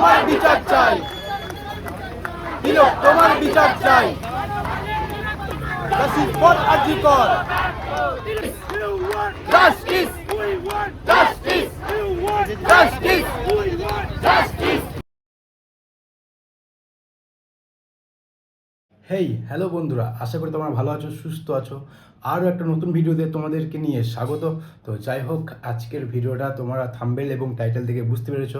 তোমার বিচার চাই। তিলক তোমার বিচার চাই। Justice for আজিকর justice justice justice justice hey hello বন্ধুরা, আশা করি তোমরা ভালো আছো, সুস্থ আছো। আরও একটা নতুন ভিডিওতে তোমাদেরকে নিয়ে স্বাগত। তো যাই হোক, আজকের ভিডিওটা তোমরা থাম্বেল এবং টাইটেল থেকে বুঝতে পেরেছ।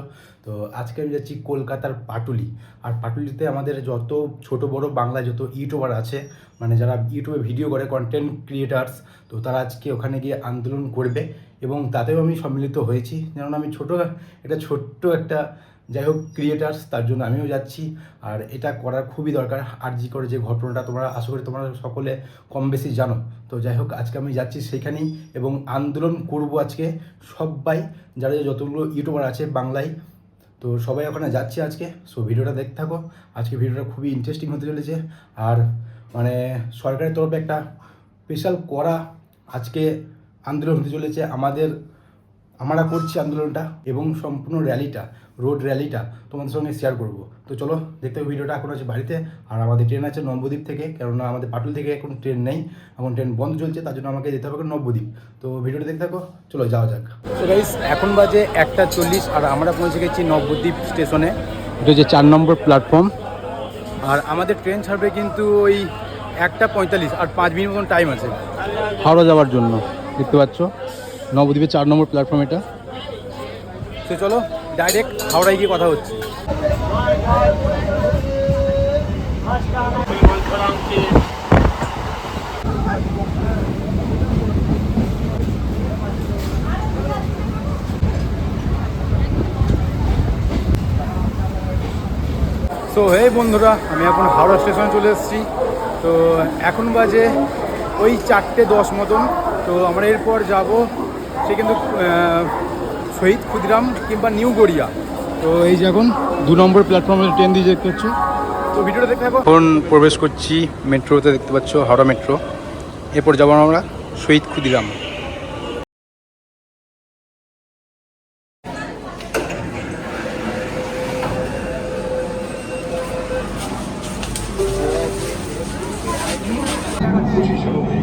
তো আজকে আমি যাচ্ছি কলকাতার পাটুলি। আর পাটুলিতে আমাদের যত ছোট বড় বাংলা যত ইউটিউবার আছে মানে যারা ইউটিউবে ভিডিও করে কন্টেন্ট ক্রিয়েটার্স তো তারা আজকে ওখানে গিয়ে আন্দোলন করবে। এবং তাতেও আমি সম্মিলিত হয়েছি। যেমন আমি ছোট, একটা ছোট্ট একটা যাই হোক ক্রিয়েটার্স তার জন্য আমিও যাচ্ছি। আর এটা করার খুবই দরকার। আর জি করে যে ঘটনাটা তোমরা, আশা করি তোমরা সকলে কম বেশি জানো। তো যাই হোক, আজকে আমি যাচ্ছি সেখানেই এবং আন্দোলন করব আজকে সবাই, যারা যতগুলো ইউটিউবার আছে বাংলায়। তো সবাই ওখানে যাচ্ছে আজকে। সো ভিডিওটা দেখতে থাকো। আজকে ভিডিওটা খুবই ইন্টারেস্টিং হতে চলেছে। আর মানে সরকারের তরফে একটা স্পেশাল করা আজকে আন্দোলন হতে চলেছে। আমাদের আমরা করছি আন্দোলনটা এবং সম্পূর্ণ র্যালিটা রোড র্যালিটা তোমাদের সঙ্গে শেয়ার করব। তো চলো দেখতে হবে ভিডিওটা এখন আছে বাড়িতে। আর আমাদের ট্রেন আছে নবদ্বীপ থেকে কেননা আমাদের পাটুল থেকে এখন ট্রেন নেই। এখন ট্রেন বন্ধ চলছে তার জন্য আমাকে যেতে হবে নবদ্বীপ। তো ভিডিওটা দেখতে থাকো চলো যাওয়া যাক। গাইস এখন বাজে একটা চল্লিশ আর আমরা পৌঁছে গেছি নবদ্বীপ স্টেশনে। এটা হচ্ছে চার নম্বর প্ল্যাটফর্ম আর আমাদের ট্রেন ছাড়বে কিন্তু ওই একটা পঁয়তাল্লিশ আর পাঁচ মিনিট মতন টাইম আছে। হাওড়া যাওয়ার জন্য দেখতে পাচ্ছ? নবদ্বীপের চার নম্বর প্ল্যাটফর্ম এটা। তো চলো ডাইরেক্ট হাওড়ায় গিয়ে কথা হচ্ছে। সো হে বন্ধুরা, আমি এখন হাওড়া স্টেশনে চলে এসেছি। তো এখন বাজে ওই চারটে দশ মতন। তো আমরা এরপর যাব সে কিন্তু আহ, শহীদ ক্ষুদিরাম কিংবা নিউ গড়িয়া। তো এই যে এখন দু নম্বর প্ল্যাটফর্মে ট্রেন দিয়ে দেখতে পাচ্ছ তো ভিডিওটা দেখতে থাকো। এখন প্রবেশ করছি মেট্রোতে দেখতে পাচ্ছ হাওড়া মেট্রো। এরপর যাব আমরা Shahid Khudiram. Posizionare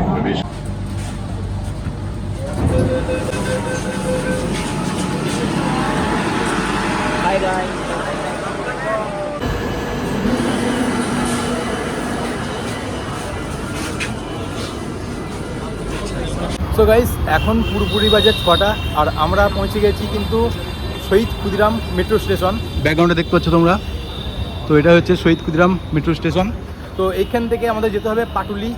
il guys এখন পুরোপুরি বাজে ছটা আর আমরা পৌঁছে গেছি কিন্তু শহীদ ক্ষুদিরাম মেট্রো স্টেশন ব্যাকগ্রাউন্ডে দেখতে পাচ্ছ তোমরা? তো এটা হচ্ছে শহীদ ক্ষুদিরাম মেট্রো স্টেশন তো এইখান থেকে আমাদের যেতে হবে পাটুলি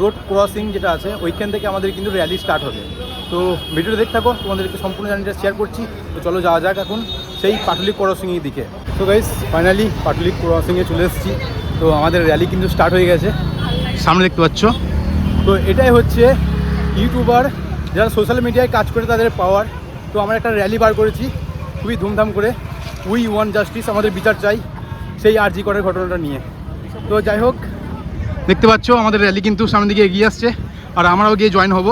রোড ক্রসিং যেটা আছে ওইখান থেকে আমাদের কিন্তু র্যালি স্টার্ট হবে। তো ভিডিওটা দেখতে থাকো তোমাদেরকে সম্পূর্ণ জার্নিটা শেয়ার করছি। তো চলো যাওয়া যাক এখন সেই পাটুলি ক্রসিংয়ের দিকে। তো গাইস ফাইনালি পাটুলি ক্রসিংয়ে চলে এসেছি। তো আমাদের র্যালি কিন্তু স্টার্ট হয়ে গেছে। সামনে দেখতে পাচ্ছ। তো এটাই হচ্ছে ইউটিউবার যারা সোশ্যাল মিডিয়ায় কাজ করে তাদের পাওয়ার তো আমরা একটা র্যালি বার করেছি, খুবই ধুমধাম করে। উই ওয়ান জাস্টিস আমাদের বিচার চাই সেই আরজি করার ঘটনাটা নিয়ে। তো যাই হোক, দেখতে পাচ্ছ আমাদের র্যালি কিন্তু সামনের দিকে এগিয়ে আসছে, আর আমরাও গিয়ে জয়েন হব।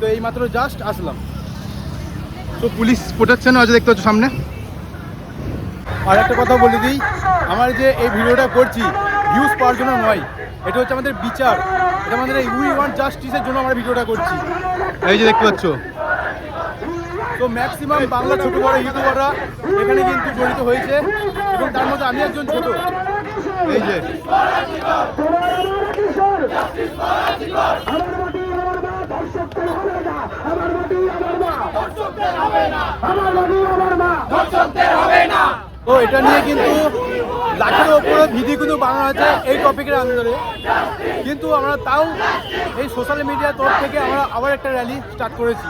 তো এইমাত্র জাস্ট আসলাম। তো পুলিশ প্রোটেকশনও আছে দেখতে পাচ্ছ সামনে। আর একটা কথা বলে দিই, আমার যে এই ভিডিওটা করছি ভিউজ পাওয়ার জন্য নয়, এটা হচ্ছে আমাদের বিচার। এটা আমাদের এই উই ওয়ান জাস্টিসের জন্য আমরা ভিডিওটা করছি। এই যে দেখতে পাচ্ছ। তো ম্যাক্সিমাম বাংলা ছোট বড় ইউটিউবাররা এখানে কিন্তু জড়িত হয়েছে এবং তার মধ্যে আমি একজন ছোট। এই যে। তো এটা নিয়ে কিন্তু লাখের ওপরে ভিডিও কিন্তু বানানো হয়েছে এই টপিকের আন্দোলনে। কিন্তু আমরা তাও এই সোশ্যাল মিডিয়ার তরফ থেকে আমরা আবার একটা র্যালি স্টার্ট করেছি।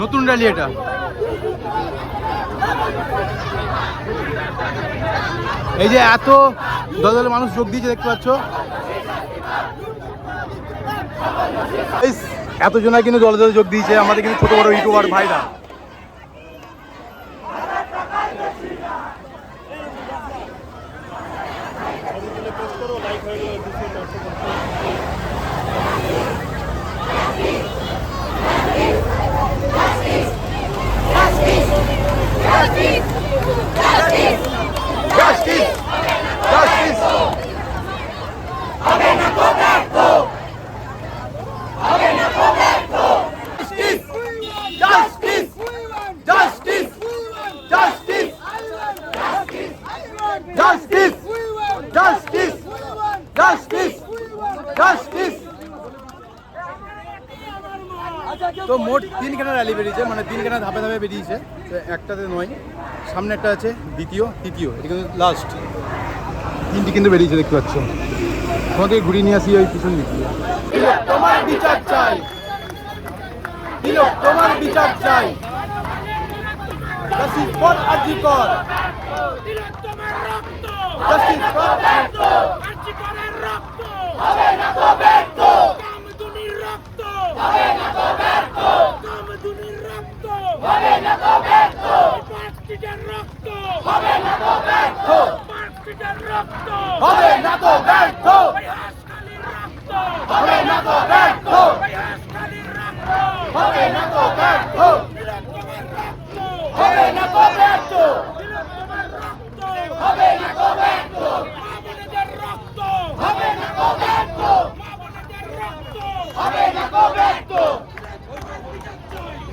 নতুন র্যালি এটা। এই যে এত দল মানুষ যোগ দিয়েছে দেখতে পাচ্ছ। এই এত কিন্তু দলে দলে যোগ দিয়েছে, আমাদের কিন্তু ছোট বড় ইউটিউবার ভাইরা। তো মোট তিনখানা র্যালি বেরিয়েছে মানে তিনখানা ধাপে ধাপে বেরিয়েছে। তো একটাতে নয় সামনে একটা আছে দ্বিতীয় তৃতীয় এটা কিন্তু লাস্ট তিনটি কিন্তু বেরিয়েছে দেখতে পাচ্ছ। তোমাকে ঘুরিয়ে নিয়ে আসি ওই পিছন দিক। তোমার বিচার চাই। তোমার বিচার চাই। তিলোত্তমার রক্ত। জাস্টিস ফর রক্ত হবে না তো ব্যর্থ। কামদুনির রক্ত। হবে না তো রক্ত হবে না তো ব্যর্থ পাঁচটিটার রক্ত হবে না তো ব্যর্থ পাঁচটিটার রক্ত হবে না তো ব্যর্থ ওই হাসখালির রক্ত হবে না তো ব্যর্থ ওই হাসখালির রক্ত হবে না তো ব্যর্থ তিলোত্তমার রক্ত হবে না তো ব্যর্থ তিলোত্তমার রক্ত হবে না তো ব্যর্থ মা বোনেদের রক্ত হবে না তো ব্যর্থ মা বোনেদের রক্ত হবে না তো ব্যর্থ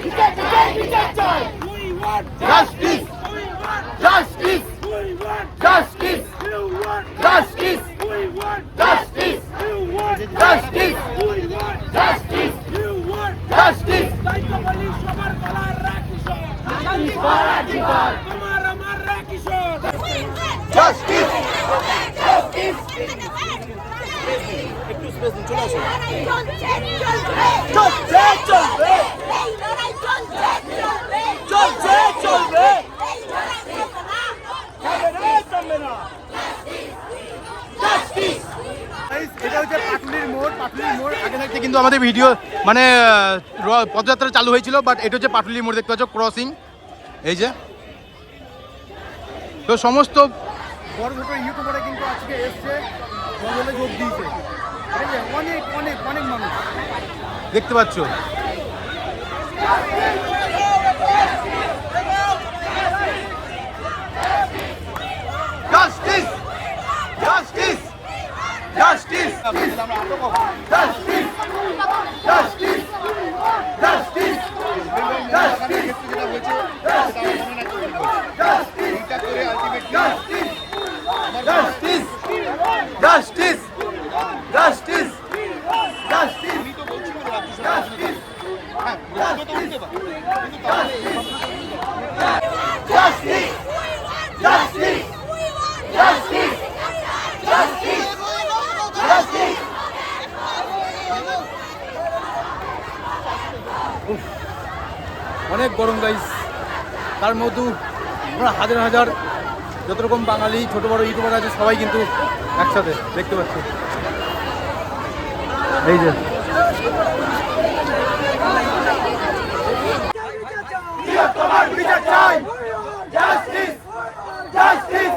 বিচার চাই বিচার চাই We want justice We want justice We want justice You want justice We want justice You want justice We want justice You want justice দায়িত্ব বলি সবার গলার রাখিসর কিন্তু আমাদের ভিডিও মানে পদযাত্রা চালু হয়েছিল বাট এটা হচ্ছে পাটুলির মোড়, দেখতে পাচ্ছ ক্রসিং এই যে। তো সমস্ত বড় ছোট ইউটিউবাররা কিন্তু আজকে এসছে মঙ্গলে যোগ দিয়েছে? অনেক অনেক অনেক মানুষ। দেখতে পাচ্ছ? Justice justice justice justice justice justice justice justice justice justice justice justice justice justice justice justice justice অনেক গরম গাইস তার মধ্যে আমরা হাজার হাজার যত রকম বাঙালি, ছোট বড় ইউটিউবার আছে, সবাই কিন্তু একসাথে দেখতে পাচ্ছি। এই যে। তোমার বিচার চাই জাস্টিস জাস্টিস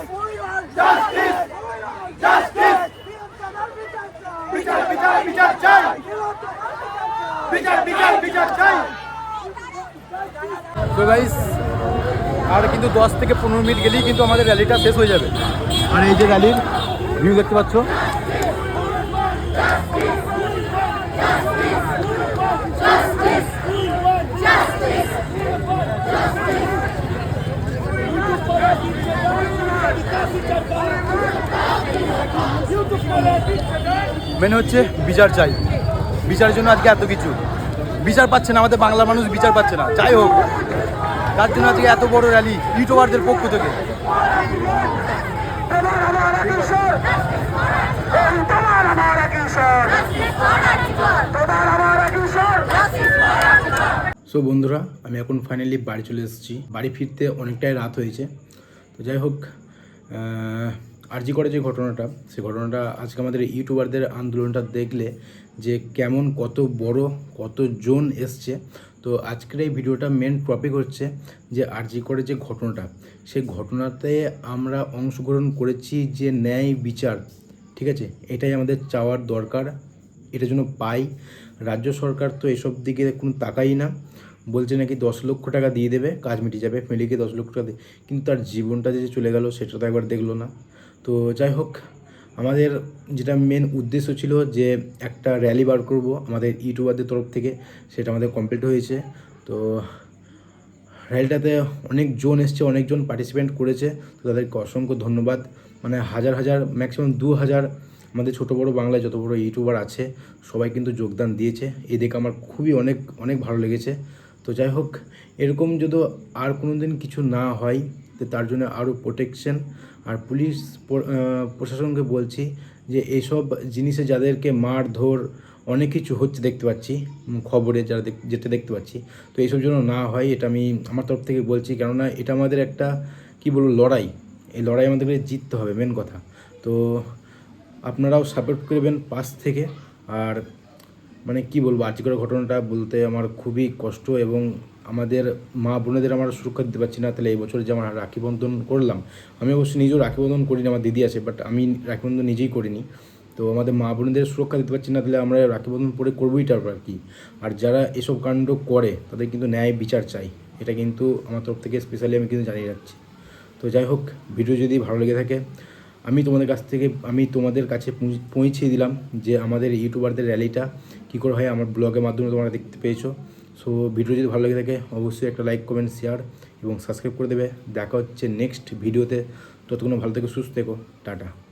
জাস্টিস জাস্টিস বিচার বিচার বিচার চাই বিচার বিচার বিচার চাই তো গাইস আর কিন্তু দশ থেকে পনেরো মিনিট গেলেই কিন্তু আমাদের র্যালিটা শেষ হয়ে যাবে। আর এই যে র্যালির ভিউ দেখতে পাচ্ছ? মেন হচ্ছে বিচার চাই। বিচারের জন্য আজকে এত কিছু। বিচার পাচ্ছে না, আমাদের বাংলা মানুষ বিচার পাচ্ছে না। যাই হোক, তার জন্য আজকে এত বড় র্যালি ইউটিউবারদের পক্ষ থেকে। সো বন্ধুরা, আমি এখন ফাইনালি বাড়ি চলে এসেছি। বাড়ি ফিরতে অনেকটাই রাত হয়েছে। তো যাই হোক আরজি করে যে ঘটনাটা, সে ঘটনাটা আজকে আমাদের ইউটিউবারদের আন্দোলনটা দেখলে যে কেমন কত বড়, কত জন এসছে। তো আজকের এই ভিডিওটা মেন টপিক হচ্ছে যে আরজি করে যে ঘটনাটা সেই ঘটনাতে আমরা অংশগ্রহণ করেছি যে ন্যায় বিচার, ঠিক আছে? এটাই আমাদের চাওয়ার দরকার, এটার জন্য পাই। রাজ্য সরকার তো এসব দিকে কোনো তাকাই না। বলছে নাকি দশ লক্ষ টাকা দিয়ে দেবে, কাজ মিটে যাবে ফ্যামিলিকে দশ লক্ষ টাকা কিন্তু তার জীবনটা যে চলে গেল সেটা তো একবার দেখল না। তো যাই হোক, আমাদের যেটা মেন উদ্দেশ্য ছিল যে একটা র্যালি বার করব আমাদের ইউটিউবারদের তরফ থেকে, সেটা আমাদের কমপ্লিট হয়েছে। তো র্যালিটাতে অনেক জন এসছে, অনেকজন পার্টিসিপেন্ট করেছে। তো তাদেরকে অসংখ্য ধন্যবাদ। মানে হাজার হাজার ম্যাক্সিমাম দু হাজার আমাদের ছোটো বড়ো বাংলায় যত বড় ইউটিউবার আছে, সবাই কিন্তু যোগদান দিয়েছে। এই দেখে আমার খুবই অনেক অনেক ভালো লেগেছে। তো যাই হোক, এরকম যদি আর কোনো দিন কিছু না হয়, তো তার জন্য আরও প্রোটেকশন আর পুলিশ প্রশাসনকে বলছি যে এইসব জিনিসে যাদেরকে মারধর অনেক কিছু হচ্ছে দেখতে পাচ্ছি খবরে যারা যেটা দেখতে পাচ্ছি। তো এইসব জন্য না হয়, এটা আমি আমার তরফ থেকে বলছি। কেননা এটা আমাদের একটা, কি বলব, লড়াই। এই লড়াই আমাদেরকে জিততে হবে মেন কথা। তো আপনারাও সাপোর্ট করবেন পাশ থেকে। আর মানে কি বলব আজকের ঘটনাটা বলতে আমার খুবই কষ্ট এবং আমাদের মা বোনেদের আমরা সুরক্ষা দিতে পারছি না। তাহলে এই বছর যে আমার রাখি বন্ধন করলাম, আমি অবশ্যই নিজেও রাখি বন্ধন করিনি, আমার দিদি আছে বাট আমি রাখি বন্ধন নিজেই করিনি। তো আমাদের মা বোনেদের সুরক্ষা দিতে পারছি না, তাহলে আমরা রাখি বন্ধন পরে করবোই তারপর আর কি। আর যারা এসব কাণ্ড করে, তাদের কিন্তু ন্যায় বিচার চাই। এটা কিন্তু আমার তরফ থেকে স্পেশালি আমি কিন্তু জানিয়ে রাখছি। তো যাই হোক, ভিডিও যদি ভালো লেগে থাকে, আমি তোমাদের কাছ থেকে, আমি তোমাদের কাছে পৌঁছ- পৌঁছে দিলাম যে আমাদের ইউটিউবারদের র্যালিটা কী করে হয়, আমার ব্লগের মাধ্যমে তোমরা দেখতে পেয়েছ। সো ভিডিও যদি ভালো লেগে থাকে, অবশ্যই একটা লাইক কমেন্ট শেয়ার এবং সাবস্ক্রাইব করে দেবে। দেখা হচ্ছে নেক্সট ভিডিওতে ততক্ষণ ভালো থেকে, সুস্থ থেকো। টাটা।